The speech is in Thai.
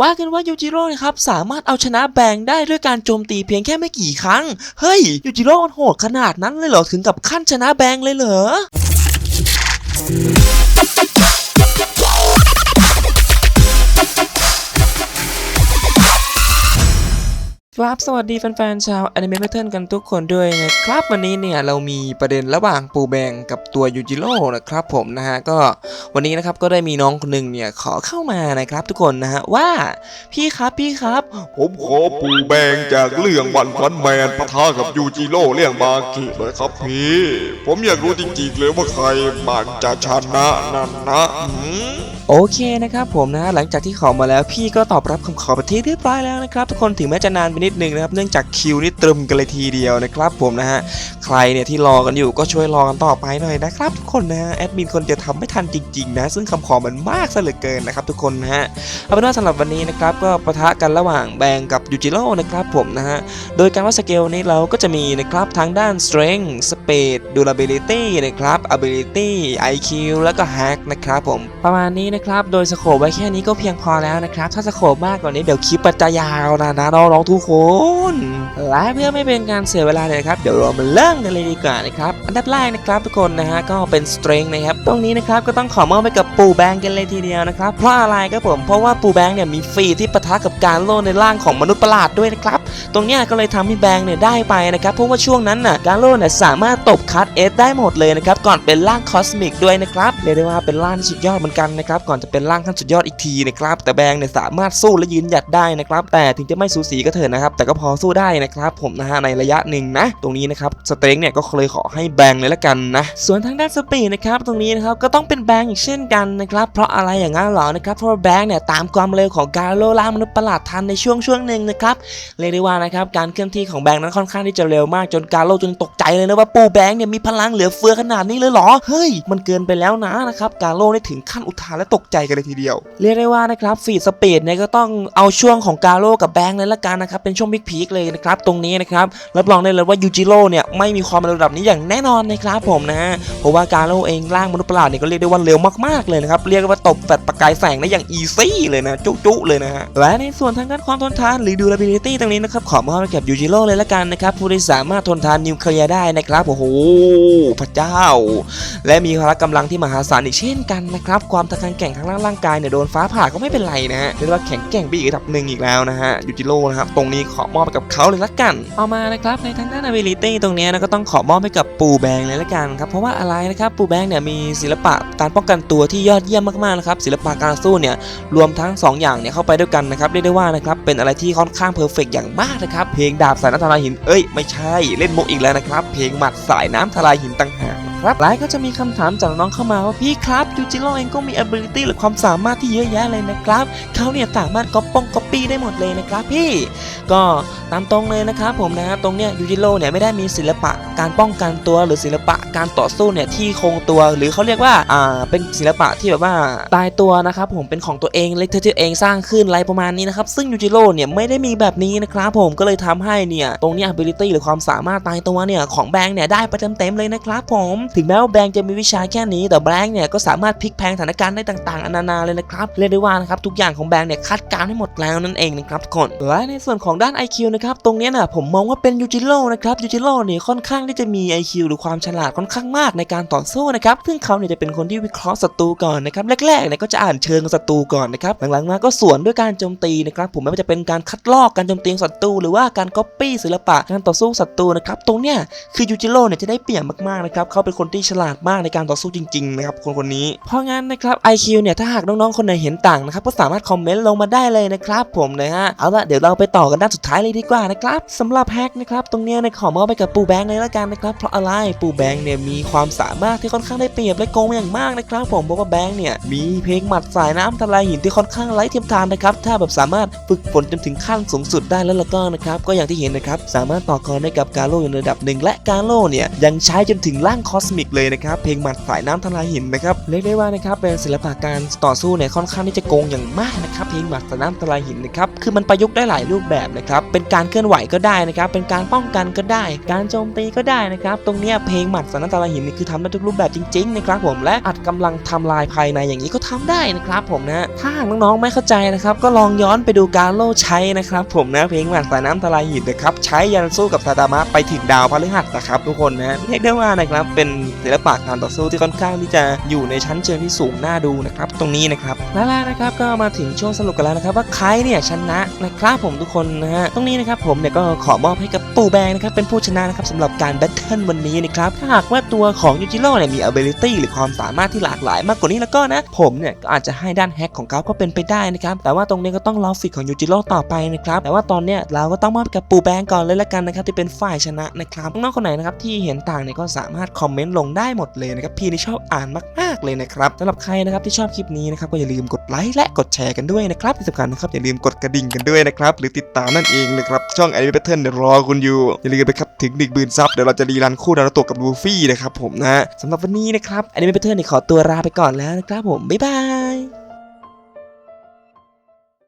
ว่ากันว่ายูจิโร่นะครับสามารถเอาชนะแบงค์ได้ด้วยการโจมตีเพียงแค่ไม่กี่ครั้ง เฮ้ยยูจิโร่มันโหดขนาดนั้นเลยเหรอ ถึงกับขั้นชนะแบงค์เลยเหรอ ครับสวัสดีแฟนๆชาว Anime Battle กันทุกคนด้วยนะครับวันนี้เนี่ยเรามีประเด็นระหว่างปูแบงกับตัวยูจิโร่นะครับผมนะฮะก็วันนี้นะครับก็ได้มีน้องคนหนึ่งเนี่ยขอเข้ามานะครับทุกคนนะฮะว่าพี่ครับพี่ครับ ผมขอปูแบงจากเรื่องวันพันแมนปะทะกับยูจิโร่เรื่องมากิเลยครับพี่ ผมอยากรู้จริงๆเลยว่าใครมันจะชนะนั่นนะโอเคนะครับผมนะหลังจากที่ขอมาแล้วพี่ก็ตอบรับคำขอไปที่เรียบร้อยแล้วนะครับทุกคนถึงแม้จะนานไปนิดนึงนะครับเนื่องจากคิวนี่ตรึมกันเลยทีเดียวนะครับผมนะฮะใครเนี่ยที่รอกันอยู่ก็ช่วยรอกันต่อไปหน่อยนะครับทุกคนนะฮะแอดมินคนจะทำไม่ทันจริงๆนะซึ่งคำขอมันมากซะเหลือเกินนะครับทุกคนนะฮะเอาเป็นว่าสำหรับวันนี้นะครับก็ปะทะกันระหว่างแบงกับยูจิโร่นะครับผมนะฮะโดยการวัดสเกลนี้เราก็จะมีนะครับทางด้าน strength speed durability นะครับ ability IQ แล้วก็ hack นะครับผมประมาณนี้นะครับ โดยสโคปไว้แค่นี้ก็เพียงพอแล้วนะครับ ถ้าสโคปมากกว่านี้เดี๋ยวคลิปมันจะยาวนะนะน้องๆทุกคน และเพื่อไม่เป็นการเสียเวลาเลยครับ เดี๋ยวเรามาเริ่มกันเลยดีกว่านะครับ อันดับแรกนะครับทุกคนนะฮะก็เป็น strength นะครับ ตรงนี้นะครับก็ต้องขอมอบไปกับปู่แบงค์กันเลยทีเดียวนะครับ เพราะอะไรครับผม เพราะว่าปู่แบงค์เนี่ยมีฟีที่ปะทะกับการโล่ในร่างของมนุษย์ประหลาดด้วยนะครับ ตรงนี้ก็เลยทำให้แบงค์เนี่ยได้ไปนะครับเพราะว่าช่วงนั้นน่ะกาโล่เนี่ยสามารถตบคัตเอสได้หมดเลยนะครับก่อนเป็นร่างคอสมิกด้วยนะครับเรียกได้ว่าเป็นร่างที่สุดยอดเหมือนกันนะครับก่อนจะเป็นร่างขั้นสุดยอดอีกทีนะครับแต่แบงค์เนี่ยสามารถสู้และยืนหยัดได้นะครับแต่ถึงจะไม่สูสีก็เถอะนะครับแต่ก็พอสู้ได้นะครับผมนะฮะในระยะหนึ่งนะตรงนี้นะครับสเต็งเนี่ยก็เลยขอให้แบงค์เลยละกันนะส่วนทางด้านสปีดนะครับตรงนี้นะครับก็ต้องเป็นแบงค์อีกเช่นกันนะครับเพราะอะไรอย่างนั้นหรอนะครับเพราะแบงค์เนี่ยตามความเร็วของการโลล่ามนุษย์ประหลาดทันในช่วงช่วงหนึ่งนะครับเรียกได้ว่านะครับการเคลื่อนที่ของแบงค์นั้นค่อนข้างที่จะเร็วมากจนการโลจนตกใจเลยนะว่าปูแบงค์เนี่ยมีพลังเหลือเฟือขนาดนี้เลยเหรอเฮ้ยมันเกินไปแล้วนะนะครับการโลได้ถึงขั้นอุทานและตกใจกันเลยทีเดียว เรียกได้ว่านะครับฟีดสปีดเนี่ยก็ต้องเอาช่วงของการโลกับแบงค์เลยละกันนะครับเป็นช่วงพีคๆเลยนะครับตรงนี้นะครับรับรองได้เลยว่ายูจิโร่เนี่ยไม่มีความเร็วระดับนี้อย่างแน่นอนนะครับผมนะฮะเพราะว่าการโลเองร่างมนุษย์ประหลาดเนี่ยก็เรียกได้ว่าเร็วมากๆเลยนะครับเรียกได้ว่าตบแฟลชประกายแสงได้อย่างอีซี่เลยนะจุ๊ๆเลยนะฮะและในส่วนทางด้านความทนทานหรือ durability ตรงนี้นะครับขอมอบให้กับยูจิโร่เลยละกันนะครับผู้ที่สามารถทนทานนิวเคลียร์ได้นะครับโอ้โหพระเจ้า และมีพละกำลังที่มหาศาลอีกเช่นกันนะครับความตะการแก่งทางร่างร่างกายเนี่ยโดนฟ้าผ่าก็ไม่เป็นไรนะฮะเรียกได้ว่าแข็งแกร่งไปอีกระดับหนึ่งอีกแล้วนะฮะยูจิโร่นะครับตรงนี้ขอมอบไปกับเขาเลยละกันเอามานะครับในทางด้าน ability ตรงนี้นะก็ต้องขอมอบให้กับปูแบงเลยละกันครับเพราะว่าอะไรนะครับปูแบงเนี่ยมีศิลปะการป้องกันตัวที่ยอดเยี่ยมมากๆนะครับศิลปะการสู้เนี่ยรวมทั้งสองอย่างเนี่ยเข้าไปด้วยกันนะครับเรียกได้ว่านะครับเป็นอะไรที่ค่อนข้างเพอร์เฟกอย่างมากนะครับ เพลงดาบสายน้ำทลายหิน เอ้ยไม่ใช่ เล่นมุกอีกแล้วนะครับ เพลงหมัดสายน้ำทลายหินต่างหาก ครับหลายก็จะมีคำถามจากน้องเข้ามาว่าพี่ครับยูจิโร่เองก็มี ability หรือความสามารถที่เยอะแยะเลยนะครับเขาเนี่ยสามารถก๊อปป้องก๊อปปี้ได้หมดเลยนะครับพี่ ก็ตามตรงเลยนะครับผมนะตรงเนี้ยยูจิโร่เนี่ยไม่ได้มีศิลปะการป้องกันตัวหรือศิลปะการต่อสู้เนี่ยที่คงตัว หรือเขาเรียกว่าอ่าเป็นศิลปะที่แบบว่าตายตัวนะครับผมเป็นของตัวเองเล็กเทตัวเองสร้างขึ้นอะไรประมาณนี้นะครับซึ่งยูจิโร่เนี่ยไม่ได้มีแบบนี้นะครับผมก็เลยทำให้เนี่ยตรงเนี้ย ability หรือความสามารถตายตัวเนี่ยของแบงค์เนี่ยได้ไปเต็มๆเลยนะครับผมถึงแม้ว่าแบงค์จะมีวิชาแค่นี้ แต่แบงค์เนี่ยก็สามารถพลิกแพลงสถานการณ์ได้ต่างๆนานาเลยนะครับเรียกได้ว่านะครับทุกอย่างของแบงค์เนี่ยคาดการณ์ให้หมดแล้วนั่นเองนะครับทุกคนและในส่วนของด้าน IQ นะครับตรงนี้นะผมมองว่าเป็นยูจิโร่นะครับยูจิโร่เนี่ยค่อนข้างที่จะมี IQ หรือความฉลาดค่อนข้างมากในการต่อสู้นะครับซึ่งเขาเนี่ยจะเป็นคนที่วิเคราะห์ศัตรูก่อนนะครับแรกๆเนี่ยก็จะอ่านเชิงศัตรูก่อนนะครับหลังๆมาก็สวนด้วยการโจมตีนะครับผมไม่ว่าจะเป็นการคัดลอกการโจมตีศัตรูหรือว่าการก๊อปปี้ศิลปะการต่อสู้ศัตรูนะครับตรงเนี้ยคือยูจิโร่เนี่ยจะได้เปรียบมากๆนะครับเขาเป็นคนที่ฉลาดมากในการต่อสู้จริงๆนะครับคนคนนี้ เพราะงั้นนะครับ IQ เนี่ยถ้าหากน้องๆคนไหนเห็นต่างนะครับก็สามารถคอมเมนต์ลงมาได้เลยนะครับผมนะฮะเอาละเดี๋ยวเราไปต่อกันด้านสุดท้ายเลยดีกว่านะครับสำหรับแฮกนะครับตรงเนี้ยนี่ยขอมอบไปกับปูแบงค์เลยละกันนะครับเพราะอะไรปูแบงค์เนี่ยมีความสามารถที่ค่อนข้างได้เปรียบและโกงอย่างมากนะครับผมเพราะว่าแบงค์เนี่ยมีเพลงหมัดสายน้ำทลายหินที่ค่อนข้างไร้เทียมทานนะครับถ้าแบบสามารถฝึกฝนจนถึงขั้นสูงสุดได้แล้วล้วก็นะครับก็อย่างที่เห็นนะครับสามารถต่อกรได้กับกาโลอยู่ในระดับหนึ่งและกาโลเนี่ยยังใช้จนถึงร่างคอสมิกเลยนะครับ เพลงหมัดสายน้ำทลายหินนะครับ เรียกได้ว่านะครับเป็นศิลปะการต่อสู้เนี่ยค่อนข้างที่จะโกงอย่างมากนะครับ เพลงหมัดสายน้ำทลายหินนะครับ คือมันประยุกต์ได้หลายรูปแบบนะครับ เป็นการเคลื่อนไหวก็ได้นะครับ เป็นการป้องกันก็ได้ การโจมตีก็ได้นะครับ ตรงเนี้ยเพลงหมัดสายน้ำทลายหินนี่คือทำได้ทุกรูปแบบจริงๆนะครับผมและอัดกำลังทำลายภายในอย่างนี้ก็ทำได้นะครับผมนะถ้าหากน้องๆไม่เข้าใจนะครับก็ลองย้อนไปดูการโลใช้นะครับผมนะเพลงหมัดสายน้ำทลายหินนะครับใช้ยันสู้กับซาตามะไปถึงดาวพฤหัสนะครับทุกคนนะเรียกได้ว่านะครับเป็นศิลปะการต่อสู้ที่ค่อนข้างที่จะอยู่ในชั้นเชิงที่สูงน่าดูนะครับ ตรงนี้นะครับ และแล้วนะครับก็มาถึงช่วงสรุปกันแล้วนะครับว่าใครเนี่ยชนะนะครับผมทุกคนนะฮะตรงนี้นะครับผมเนี่ยก็ขอมอบให้กับปู่แบงนะครับเป็นผู้ชนะนะครับสำหรับการแบทเทิลวันนี้นะครับถ้าหากว่าตัวของยูจิโร่เนี่ยมี ability หรือความสามารถที่หลากหลายมากกว่านี้แล้วก็นะ ผมเนี่ยก็อาจจะให้ด้านแฮกของเขาก็เป็นไปได้นะครับแต่ว่าตรงนี้ก็ต้องรอฝึกของยูจิโร่ต่อไปนะครับแต่ว่าตอนเนี้ยเราก็ต้องมอบกับปู่แบงก่อนเลยละกันนะครับที่เป็นฝ่ายชนะนะครับน้องคนไหนนะครับที่เห็นต่างเนี่ยก็สามารถคอมเมนต์ลงได้หมดเลยนะครับพี่นี่ชอบอ่านมากๆเลยนะครับสำหรับใครนะครับที่ชอบคลิปนี้นะครับก็อย่าลืมกดไลค์และกดแชร์กันด้วยนะครับที่สำคัญนะครับอย่าลืมกดกระดิ่งกันด้วยนะครับหรือติดตามนั่นเองนะครับช่อง Anime Battle เนี่ยรอคุณอยู่อย่าลืมไปครับถึง1 0,000ซับเดี๋ยวเราจะรีรันคู่นารุโตะกับลูฟี่นะครับผมนะสำหรับวันนี้นะครับ Anime Battle เนี่ยขอตัวลาไปก่อนแล้วนะครับผมบ๊ายบาย